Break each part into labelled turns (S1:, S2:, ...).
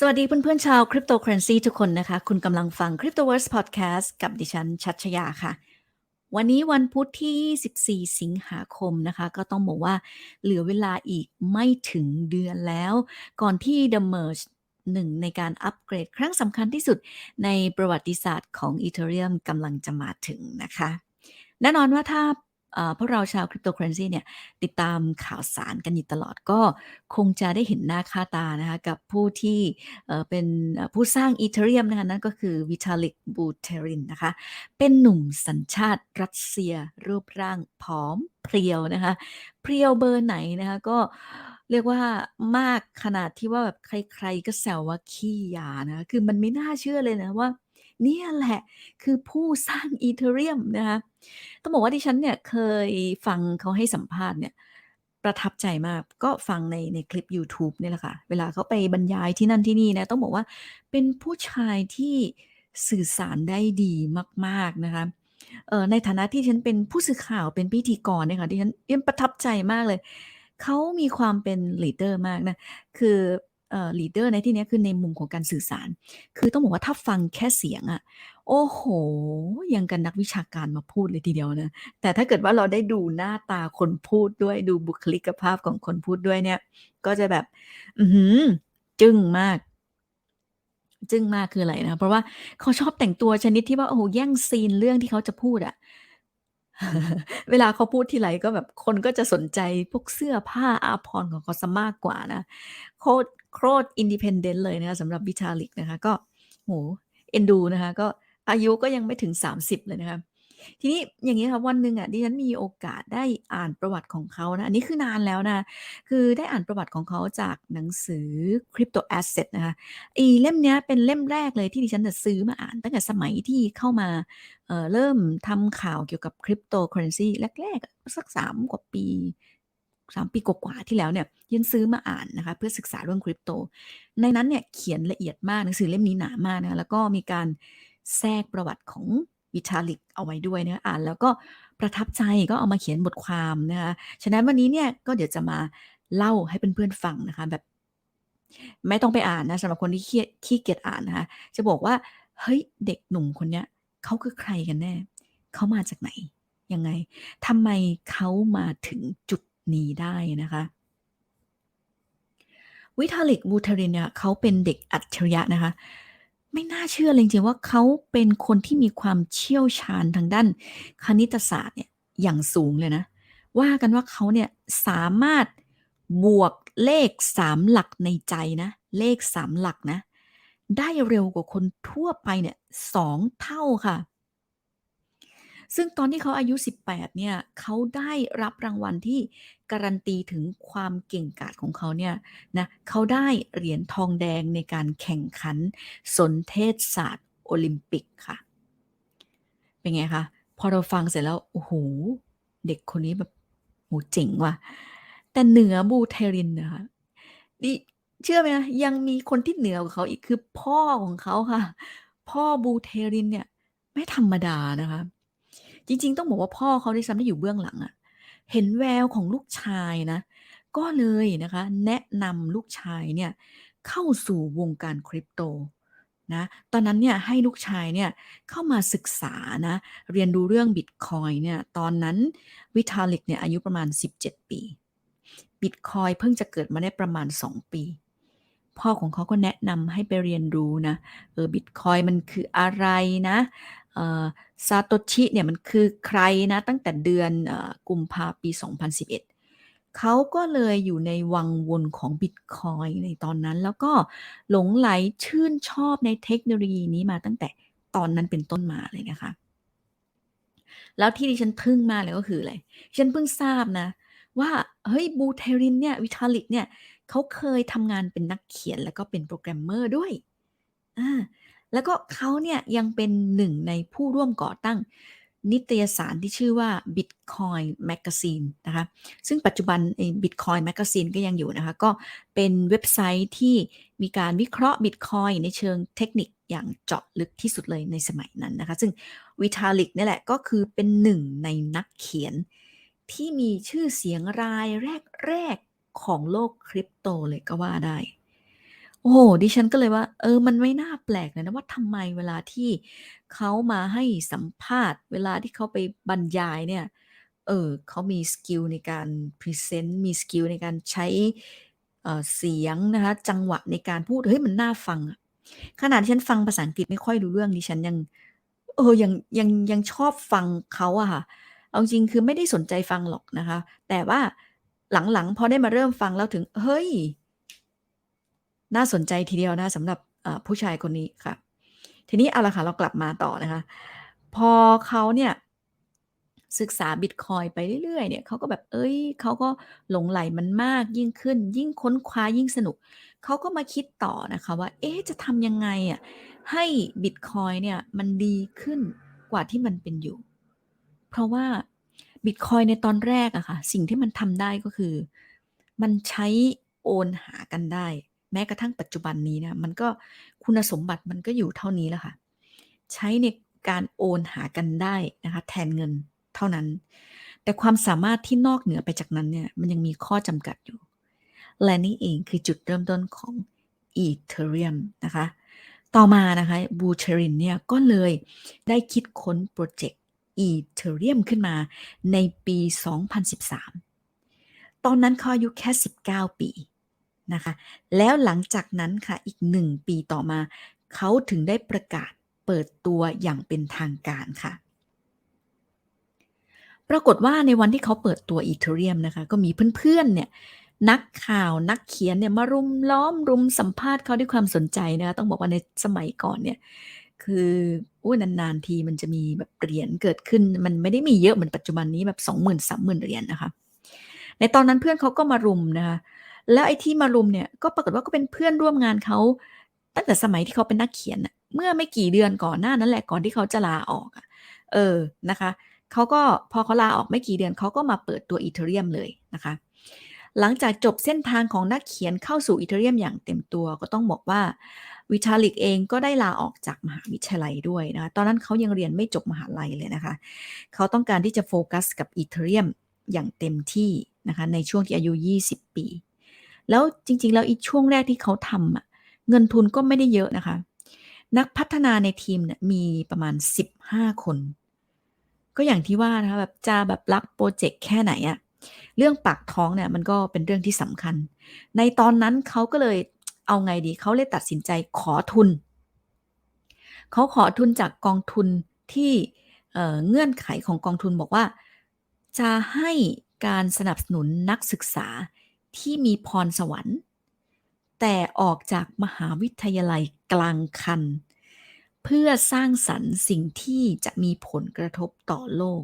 S1: สวัสดีเพื่อนๆชาว Cryptocurrency ทุกคนนะคะ คุณกำลังฟัง Cryptoverse Podcast กับดิฉันชัชยาค่ะ วันนี้วันพุธที่24สิงหาคมนะคะ ก็ต้องบอกว่าเหลือเวลาอีกไม่ถึงเดือนแล้ว ก่อนที่ The Merge หนึ่งในการอัปเกรดครั้งสำคัญที่สุดในประวัติศาสตร์ของ Ethereum กำลังจะมาถึงนะคะ แน่นอนว่าถ้า พวกเราชาวคริปโตเคอเรนซีเนี่ยติดตามข่าวสารกันอยู่ตลอดก็คงจะได้เห็นหน้าค่าตานะคะกับผู้ที่เป็นผู้สร้างอีเทเรียมนะคะนั่นก็คือวิทาลิกบูเทรินนะคะเป็นหนุ่มสัญชาติรัสเซียรูปร่างผอมเพรียวนะคะเพรียวเบอร์ไหนนะคะก็เรียกว่ามากขนาดที่ว่าแบบใครๆก็แซวว่าขี้ยานะ คือมันไม่น่าเชื่อเลยนะว่า เนี่ยแหละคือผู้สร้างอีเทเรียมนะคะต้องบอกว่าดิฉันเนี่ยเคยฟังเขาให้สัมภาษณ์เนี่ยประทับใจมากก็ฟังในในคลิป YouTube เนี่ยแหละค่ะ เวลาเขาไปบรรยายที่นั่นที่นี่นะ ต้องบอกว่าเป็นผู้ชายที่สื่อสารได้ดีมาก ๆ นะคะในฐานะที่ฉันเป็นผู้สื่อข่าวเป็นพิธีกรเนี่ยค่ะดิฉันยังประทับใจมากเลย เขามีความเป็นลีดเดอร์มากนะ คือ ลีดเดอร์ในที่นี้คือในมุมของการสื่อสาร คือต้องบอกว่าถ้าฟังแค่เสียงอะโอ้โห ยังกันนักวิชาการมาพูดเลยทีเดียวนะ แต่ถ้าเกิดว่าเราได้ดูหน้าตาคนพูดด้วยดูบุคลิกภาพของคนพูดด้วยเนี่ย ก็จะแบบ อือจึ้งมาก จึ้งมากคืออะไรนะ เพราะว่าเขาชอบแต่งตัวชนิดที่ว่าโอ้โหแย่งซีนเรื่องที่เขาจะพูดอะเวลาเขาพูดทีไรก็แบบคนก็จะสนใจพวกเสื้อผ้าอาภรณ์ของเขาซะมากกว่านะโคตร โคตรอินดิเพนเดนต์เลยนะคะสำหรับวิชาลิกนะคะ ก็โหเอ็นดูนะคะ ก็อายุก็ยังไม่ถึง 30 เลยนะคะ ทีนี้อย่างนี้ค่ะวันหนึ่งอะดิฉันมีโอกาสได้อ่านประวัติของเขานะ อันนี้คือนานแล้วนะ คือได้อ่านประวัติของเขาจากหนังสือ Crypto Asset นะคะอีเล่มนี้เป็นเล่มแรกเลยที่ดิฉันจะซื้อมาอ่าน ตั้งแต่สมัยที่เข้ามาเเริ่มทำข่าวเกี่ยวกับคริปโตเคอเรนซีแรกๆ สักสามกว่าปี สามปีกว่าที่แล้วเนี่ยยันซื้อมาอ่านนะคะเพื่อศึกษาเรื่องคริปโต ในนั้นเนี่ยเขียนละเอียดมากหนังสือเล่มนี้หนามากนะแล้วก็มีการแทรกประวัติของวิชาลิกเอาไว้ด้วยนะอ่านแล้วก็ประทับใจก็เอามาเขียนบทความนะคะฉะนั้นวันนี้เนี่ยก็เดี๋ยวจะมาเล่าให้เพื่อนๆฟังนะคะแบบ ไม่ต้องไปอ่านนะสำหรับคนที่ขี้ขี้เกียจอ่านนะคะจะบอกว่าเฮ้ยเด็กหนุ่มคนเนี้ยเขาคือใครกันแน่เขามาจากไหนยังไงทำไมเขามาถึงจุด นี้ได้นะคะวิทาลิกบูเทรินเนี่ยเขาเป็นเด็กอัจฉริยะนะคะ ไม่น่าเชื่อเลยจริงๆว่าเขาเป็นคนที่มีความเชี่ยวชาญทางด้านคณิตศาสตร์เนี่ยอย่างสูงเลยนะ ว่ากันว่าเขาเนี่ยสามารถบวกเลขสามหลักในใจนะ เลขสามหลักนะ ได้เร็วกว่าคนทั่วไปเนี่ยสองเท่าค่ะ ซึ่งตอนที่เขาอายุ 18 เนี่ยเขาได้รับรางวัลที่การันตีถึงความเก่งกาจของเขาเนี่ยนะเขาได้เหรียญทองแดงในการแข่งขันสนเทศศาสตร์โอลิมปิกค่ะ เป็นไงคะพอเราฟังเสร็จแล้ว โอ้โห เด็กคนนี้แบบโหเจ๋งว่ะ แต่เหนือบูเทรินนะคะนี่เชื่อไหมนะยังมีคนที่เหนือกว่าเขาอีกคือพ่อของเขาค่ะ พ่อบูเทรินเนี่ย ไม่ธรรมดานะคะ จริง ๆ ต้องบอกว่าพ่อเขาได้ซ้ำที่อยู่เบื้องหลังอะเห็นแววของลูกชายนะ ก็เลยนะคะ แนะนำลูกชายเนี่ยเข้าสู่วงการคริปโตนะตอนนั้นเนี่ยให้ลูกชายเนี่ยเข้ามาศึกษานะเรียนรู้เรื่องบิตคอยเนี่ยตอนนั้นวิทาลิกเนี่ยอายุประมาณ 17 ปีบิตคอยเพิ่งจะเกิดมาได้ประมาณ 2 ปี พ่อของเขาก็แนะนำให้ไปเรียนรู้นะเออบิตคอยมันคืออะไรนะ ซาโตชิเนี่ยมันคือใครนะตั้งแต่เดือนกุมภาปี 2011 เขาก็เลยอยู่ในวังวนของบิตคอยในตอนนั้น แล้วก็หลงไหลชื่นชอบในเทคโนโลยีนี้มาตั้งแต่ตอนนั้นเป็นต้นมาเลยนะคะ แล้วที่ดิฉันทึ่งมากเลยก็คืออะไรฉันเพิ่งทราบนะ ว่าเฮ้ยบูเทรินเนี่ยวิทาลิกเนี่ยเขาเคยทำงานเป็นนักเขียนแล้วก็เป็นโปรแกรมเมอร์ด้วยอ่า แล้วก็เขาเนี่ยยังเป็นหนึ่งในผู้ร่วมก่อตั้ง นิตยสารที่ชื่อว่า Bitcoin Magazine นะคะ ซึ่งปัจจุบัน Bitcoin Magazine ก็ยังอยู่นะคะ ก็เป็นเว็บไซต์ที่มีการวิเคราะห์ Bitcoin ในเชิงเทคนิคอย่างเจาะลึกที่สุดเลยในสมัยนั้นนะคะ ซึ่งวิทาลิกนี่แหละก็คือเป็นหนึ่งในนักเขียน ที่มีชื่อเสียงรายแรก ๆ ของโลกคริปโตเลยก็ว่าได้ โอ้โฮดิฉันก็เลยว่า เออ มันไม่น่าแปลกเลยนะว่าทำไมเวลาที่เขามาให้สัมภาษณ์ เวลาที่เขาไปบรรยายเนี่ย เออ เขามีสกิลในการพรีเซนต์ มีสกิลในการใช้เอ่อเสียงนะคะ จังหวะในการพูด เฮ้ย มันน่าฟังอะขนาดที่ฉันฟังภาษาอังกฤษไม่ค่อยรู้เรื่องดิฉันยัง เออ ยัง ยัง ยังชอบฟังเขาอะค่ะ เอาจริงคือไม่ได้สนใจฟังหรอกนะคะ แต่ว่าหลังๆ พอได้มาเริ่มฟังแล้วถึง เฮ้ย น่าสนใจทีเดียวนะสำหรับผู้ชายคนนี้ค่ะ ทีนี้เอาละค่ะเรากลับมาต่อนะคะ พอเขาเนี่ยศึกษาบิตคอยไปเรื่อยๆ เนี่ยเขาก็แบบเฮ้ย เขาก็หลงใหลมันมากยิ่งขึ้น ยิ่งค้นคว้ายิ่งสนุก เขาก็มาคิดต่อนะคะว่า เอ๊ะ จะทำยังไงอะ ให้บิตคอยเนี่ยมันดีขึ้นกว่าที่มันเป็นอยู่ เพราะว่าบิตคอยในตอนแรกอะค่ะ สิ่งที่มันทำได้ก็คือ มันใช้โอนหากันได้ แม้กระทั่งปัจจุบันนี้นะมันก็คุณสมบัติมันก็อยู่เท่านี้แหละค่ะ ใช้ในการโอนหากันได้นะคะแทนเงินเท่านั้น แต่ความสามารถที่นอกเหนือไปจากนั้นเนี่ยมันยังมีข้อจำกัดอยู่ และนี่เองคือจุดเริ่มต้นของ Ethereum นะคะต่อมานะคะ Buterin เนี่ยก็เลยได้คิดค้นพรเจกต์ Ethereum ขึ้นมาในปี 2013 ตอนนั้นเขาอายุแค่ 19 ปี นะคะ แล้วหลังจากนั้นค่ะอีก 1 ปีต่อมา เขาถึงได้ประกาศเปิดตัวอย่างเป็นทางการค่ะ ปรากฏว่าในวันที่เขาเปิดตัว Ethereum นะคะก็มีเพื่อนๆเนี่ยนักข่าวนักเขียนเนี่ยมารุมล้อมรุมสัมภาษณ์เขาด้วยความสนใจนะคะต้องบอกว่าในสมัยก่อนเนี่ยคืออ๊ยนานๆทีมันจะมีแบบเหรียญเกิดขึ้น มันไม่ได้มีเยอะเหมือนปัจจุบันนี้แบบ20,000-30,000เหรียญนะคะ ในตอนนั้นเพื่อนเขาก็มารุมนะคะ แล้วไอ้ที่มารุมเนี่ยก็ปรากฏว่าก็เป็นเพื่อนร่วมงานเขาตั้งแต่สมัยที่เขาเป็นนักเขียนเมื่อไม่กี่เดือนก่อนหน้านั้นแหละก่อนที่เขาจะลาออกเออนะคะเขาก็พอเขาลาออกไม่กี่เดือนเขาก็มาเปิดตัว Ethereum เลยนะคะ หลังจากจบเส้นทางของนักเขียนเข้าสู่ Ethereum อย่างเต็มตัวก็ต้องบอกว่า Vitalik เองก็ได้ลาออกจากมหาวิทยาลัยด้วยนะคะตอนนั้นเขายังเรียนไม่จบมหาลัยเลยนะคะ เขาต้องการที่จะโฟกัสกับ Ethereum อย่างเต็มที่นะคะในช่วงที่อายุ 20 ปี แล้วจริง ๆ แล้วอีช่วงแรกที่เขาทำอะเงินทุนก็ไม่ได้เยอะนะคะ นักพัฒนาในทีมเนี่ยมีประมาณ 15 คน ก็อย่างที่ว่านะคะแบบจะแบบรักพรเจกต์แค่ไหนอะเรื่องปากท้องเนี่ยมันก็เป็นเรื่องที่สำคัญ ในตอนนั้นเขาก็เลยเอาไงดีเขาเลยตัดสินใจขอทุน เขาขอทุนจากกองทุนที่เเงื่อนไขของกองทุนบอกว่า จะให้การสนับสนุนนักศึกษา ที่มีพรสวรรค์ แต่ออกจากมหาวิทยาลัยกลางคัน เพื่อสร้างสรรค์สิ่งที่จะมีผลกระทบต่อโลก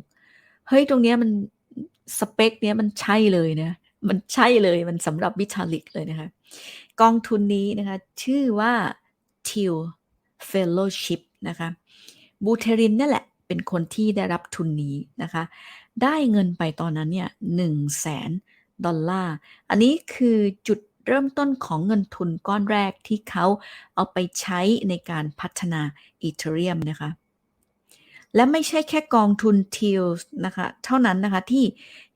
S1: เฮ้ย ตรงเนี้ยมันสเปกเนี้ยมันใช่เลยนะ มันใช่เลย มันสำหรับ Vitalik เลยนะคะ กองทุนนี้นะคะ ชื่อว่า Thiel Fellowship นะคะ Buterin เนี่แหละเป็นคนที่ได้รับทุนนี้นะคะ ได้เงินไปตอนนั้นเนี่ย1นึ่งแ $100,000 อันนี้คือจุดเริ่มต้นของเงินทุนก้อนแรกที่เขาเอาไปใช้ในการพัฒนา Ethereum นะคะ และไม่ใช่แค่กองทุน Thiel นะคะ เท่านั้นนะคะที่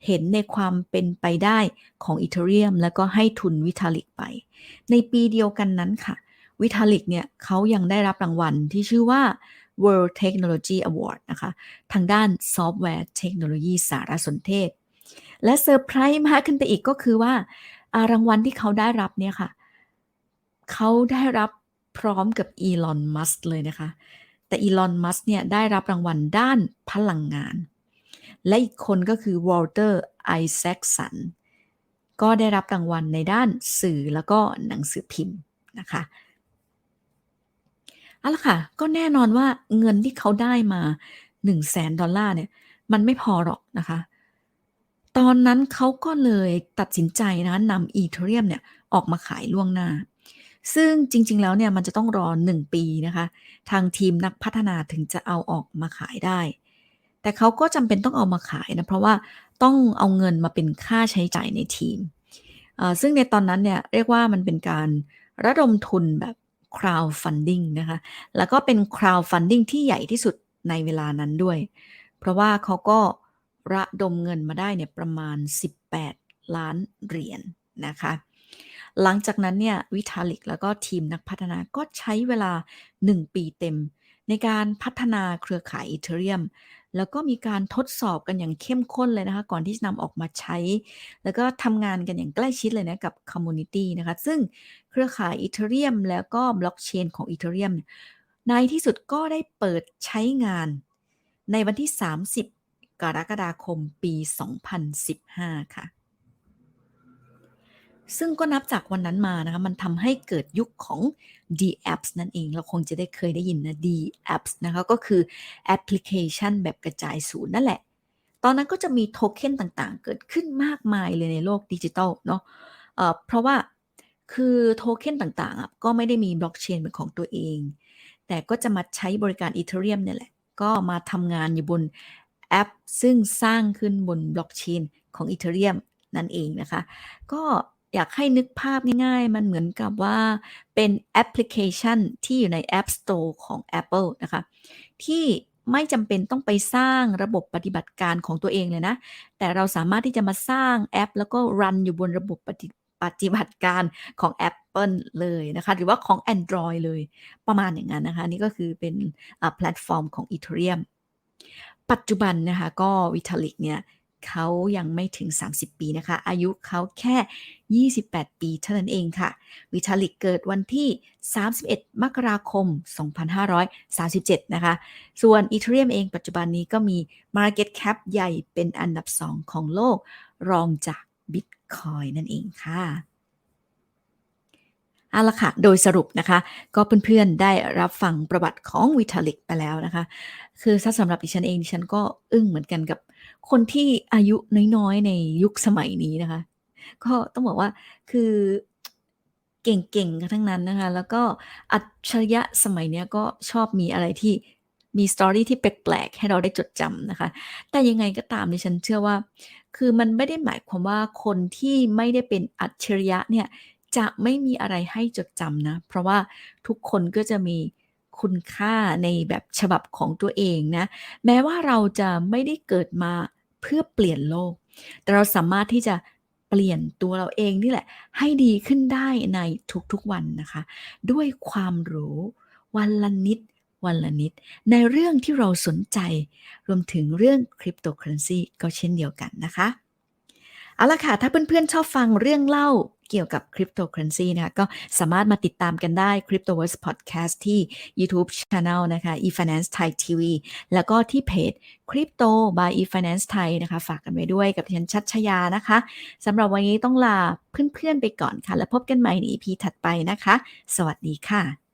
S1: เห็นในความเป็นไปได้ของ Ethereum แล้วก็ให้ทุน Vitalik ไป ในปีเดียวกันนั้นค่ะ Vitalik เนี่ยเขายังได้รับรางวัลที่ชื่อว่า World Technology Award นะคะ ทางด้านซอฟต์แวร์เทคโนโลยีสารสนเทศ และเซอร์ไพรส์มากขึ้นไปอีกก็คือว่าารางวัลที่เขาได้รับเนี่ยค่ะ เขาได้รับพร้อมกับ Elon Musk เลยนะคะ แต่ Elon Musk เนี่ยได้รับรางวัลด้านพลังงาน และอีกคนก็คือ Walter Isaacson ก็ได้รับรางวัลในด้านสื่อแล้วก็หนังสือพิมพ์นะคะเอาล่ะค่ะ ก็แน่นอนว่าเงินที่เขาได้มา $100,000 เนี่ย มันไม่พอหรอกนะคะ ตอนนั้นเขาก็เลยตัดสินใจนะนำ Ethereum เนี่ยออกมาขายล่วงหน้า ซึ่งจริง ๆ แล้วเนี่ยมันจะต้องรอ 1 ปีนะคะ ทางทีมนักพัฒนาถึงจะเอาออกมาขายได้ แต่เขาก็จำเป็นต้องเอามาขายนะ เพราะว่าต้องเอาเงินมาเป็นค่าใช้จ่ายในทีม ซึ่งในตอนนั้นเนี่ยเรียกว่ามันเป็นการระดมทุนแบบ crowdfunding นะคะ แล้วก็เป็น crowdfunding ที่ใหญ่ที่สุดในเวลานั้นด้วย เพราะว่าเขาก็ ระดมเงินมาได้เนี่ยประมาณ 18 ล้านเหรียญนะคะ หลังจากนั้นเนี่ยวิทาลิกแล้วก็ทีมนักพัฒนาก็ใช้เวลา 1 ปีเต็ม ในการพัฒนาเครือข่ายอีเทเรียม แล้วก็มีการทดสอบกันอย่างเข้มข้นเลยนะคะ ก่อนที่จะนำออกมาใช้ แล้วก็ทำงานกันอย่างใกล้ชิดเลยนะกับคอมมูนิตี้นะคะ ซึ่งเครือข่ายอีเทเรียมแล้วก็บล็อกเชนของอีเทเรียมในที่สุดก็ได้เปิดใช้งานในวันที่ 30 กรกฎาคมปี 2015 ค่ะ ซึ่งก็นับจากวันนั้นมานะคะ มันทำให้เกิดยุคของ D-apps นั่นเอง เราคงจะได้เคยได้ยินนะ D-apps นะคะ ก็คือแอปพลิเคชันแบบกระจายศูนย์นั่นแหละ ตอนนั้นก็จะมีโทเค็นต่างๆ เกิดขึ้นมากมายเลยในโลกดิจิทัลเนาะเเพราะว่าคือโทเค็นต่างๆ ก็ไม่ได้มีบล็อกเชนเป็นของตัวเอง แต่ก็จะมาใช้บริการอีเทเรียมเนี่ยแหละ ก็มาทำงานอยู่บน แอปซึ่งสร้างขึ้นบนบล็อกเชนของอีเทเรียมนั่นเองนะคะ ก็อยากให้นึกภาพง่ายๆ มันเหมือนกับว่าเป็นแอปพลิเคชันที่อยู่ใน App Store ของ Apple นะคะ ที่ไม่จำเป็นต้องไปสร้างระบบปฏิบัติการของตัวเองเลยนะ แต่เราสามารถที่จะมาสร้างแอป แล้วก็รันอยู่บนระบบปฏิปฏิบัติการของ Apple เลยนะคะ หรือว่าของ Android เลยประมาณอย่างนั้นนะคะ นี่ก็คือเป็นแพลตฟอร์มของ Ethereum ปัจจุบันนะคะก็ Vitalik เนี่ยเขายังไม่ถึง 30 ปีนะคะ อายุเขาแค่ 28 ปีเท่านั้นเองค่ะ วิทาลิกเกิดวันที่ 31 มกราคม 2537 นะคะ ส่วนอีเทเรียมเองปัจจุบันนี้ก็มี Market Cap ใหญ่เป็นอันดับ 2 ของโลก รองจากบิตคอยนั่นเองค่ะ เอาละค่ะ โดยสรุปนะคะ ก็เพื่อนๆได้รับฟังประวัติของวิทาลิกไปแล้วนะคะ คือถ้าสำหรับดิฉันเองดิฉันก็อึ้งเหมือนกันกับคนที่อายุน้อยๆ ในยุคสมัยนี้นะคะ ก็ต้องบอกว่าคือเก่งๆกันทั้งนั้นนะคะ แล้วก็อัจฉริยะสมัยนี้ก็ชอบมีอะไรที่มีสตอรี่ที่แปลกๆให้เราได้จดจำนะคะ แต่ยังไงก็ตามดิฉันเชื่อว่า คือมันไม่ได้หมายความว่าคนที่ไม่ได้เป็นอัจฉริยะเนี่ย จะไม่มีอะไรให้จดจำนะ เพราะว่าทุกคนก็จะมีคุณค่าในแบบฉบับของตัวเองนะ แม้ว่าเราจะไม่ได้เกิดมาเพื่อเปลี่ยนโลก แต่เราสามารถที่จะเปลี่ยนตัวเราเองนี่แหละ ให้ดีขึ้นได้ในทุกๆวันนะคะ ด้วยความรู้วันละนิดวันละนิด ในเรื่องที่เราสนใจ รวมถึงเรื่องคริปโตเคอเรนซีก็เช่นเดียวกันนะคะ เอาละค่ะ ถ้าเพื่อนๆชอบฟังเรื่องเล่า เกี่ยวกับคริปโตเคอเรนซีนะคะก็สามารถมาติดตามกันได้ Cryptoverse Podcast ที่ YouTube Channel นะคะ eFinance Thai TV แล้วก็ที่เพจ Crypto by eFinance Thai นะคะ ฝากกันไว้ด้วยกับฉันชัดชยานะคะสำหรับวันนี้ต้องลาเพื่อนๆไปก่อนค่ะ แล้วพบกันใหม่ใน EP ถัดไปนะคะ สวัสดีค่ะ